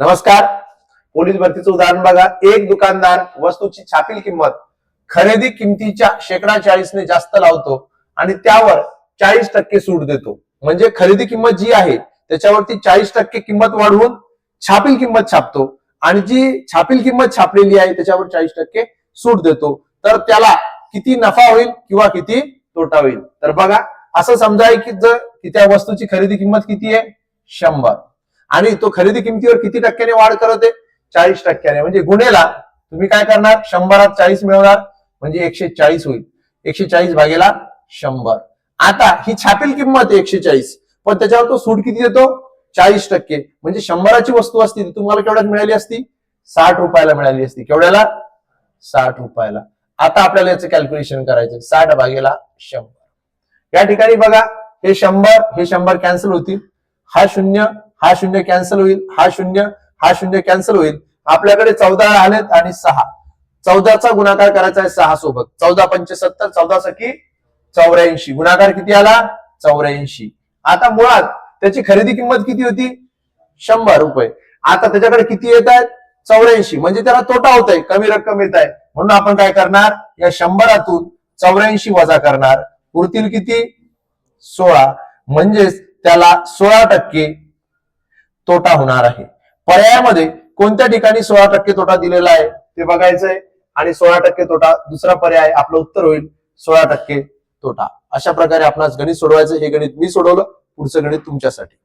नमस्कार. पोलीस भरतीचं उदाहरण बघा. एक दुकानदार वस्तूची छापील किंमत खरेदी किमतीच्या शेकडा चाळीसने जास्त लावतो आणि त्यावर चाळीस टक्के सूट देतो. म्हणजे खरेदी किंमत जी आहे त्याच्यावरती चाळीस टक्के किंमत वाढवून छापील किंमत छापतो. आणि जी छापील किंमत छापलेली आहे त्याच्यावर चाळीस टक्के सूट देतो. तर त्याला किती नफा होईल किंवा किती तोटा होईल? तर बघा असं समजा की जर की त्या वस्तूची खरेदी किंमत किती आहे? शंभर. आणि तो खरेदी किमतीवर किती टक्क्याने वाढ करत आहे? चाळीस टक्क्याने. म्हणजे गुन्हेला तुम्ही काय करणार? शंभरात चाळीस मिळवणार. म्हणजे एकशे चाळीस होईल. एकशे चाळीस भागेला शंभर. आता ही छापील किंमत आहे एकशे चाळीस. पण त्याच्यावर तो सूट किती देतो? चाळीस टक्के. म्हणजे शंभराची वस्तू असती ती तुम्हाला केवढ्यात मिळाली असती? साठ रुपयाला मिळाली असती. केवढ्याला? साठ रुपयाला. आता आपल्याला याचं कॅल्क्युलेशन करायचं साठ भागेला शंभर. या ठिकाणी बघा हे शंभर हे शंभर कॅन्सल होतील. हा शून्य हा शून्य कॅन्सल होईल हा शून्य हा शून्य कॅन्सल होईल. आपल्याकडे चौदा आलेत आणि सहा. चौदाचा गुणाकार करायचा आहे सहा सोबत. चौदा पंचसत्तर चौदा सखी चौऱ्याऐंशी. गुणाकार किती आला? चौऱ्याऐंशी. आता मुळात त्याची खरेदी किंमत किती होती? शंभर रुपये. आता त्याच्याकडे किती येत आहेत? चौऱ्याऐंशी. म्हणजे त्याला तोटा होत आहे. कमी रक्कम येत आहे. म्हणून आपण काय करणार? या शंभरातून चौऱ्याऐंशी वजा करणार. उरतील किती? सोळा. म्हणजेच त्याला सोळा टक्के तोटा होणार आहे. पर्यायामध्ये कोणत्या ठिकाणी सोळा टक्के तोटा दिलेला आहे ते बघायचंय आणि सोळा टक्के तोटा दुसरा पर्याय आपलं उत्तर होईल सोळा टक्के तोटा. अशा प्रकारे आपणास गणित सोडवायचं हे गणित मी सोडवलं. पुढचं गणित तुमच्यासाठी.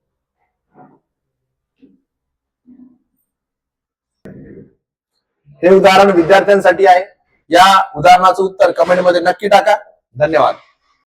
हे उदाहरण विद्यार्थ्यांसाठी आहे. या उदाहरणाचं उत्तर कमेंटमध्ये नक्की टाका. धन्यवाद.